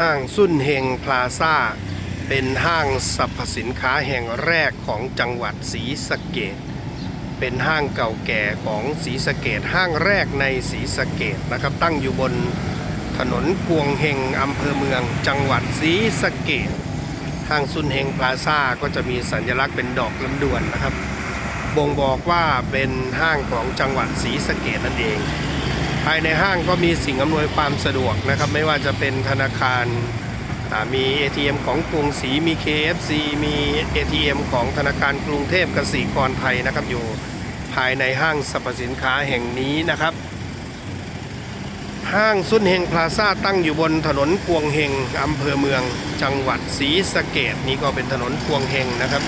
ห้างสุนเฮงพลาซ่า เป็นห้างสรรพสินค้าแห่งแรกของจังหวัดศรีสะเกดเป็นห้างเก่าแก่ของศรีสะเกดห้างแรกในศรีสะเกดนะครับ ตั้งอยู่บนถนนกวงเฮงอำเภอเมือง จังหวัดศรีสะเกดห้างสุนเฮงพลาซ่าก็จะมีสัญลักษณ์เป็นดอกลำดวนนะครับ บ่งบอกว่าเป็นห้างของจังหวัดศรีสะเกดนั่นเอง ภายในห้างก็มีสิ่งอำนวยความสะดวกนะครับ ไม่ว่าจะเป็นธนาคารมี ATM ของกรุงศรีมี KFC มี ATM ของธนาคารกรุงเทพกสิกรไทยนะครับอยู่ภายในห้างสรรพสินค้าแห่งนี้นะครับ ห้างซุนเฮงพลาซ่าตั้งอยู่บนถนนกวงเฮงอำเภอเมืองจังหวัดศรีสะเกดนี่ก็เป็นถนนกวงเฮงนะครับ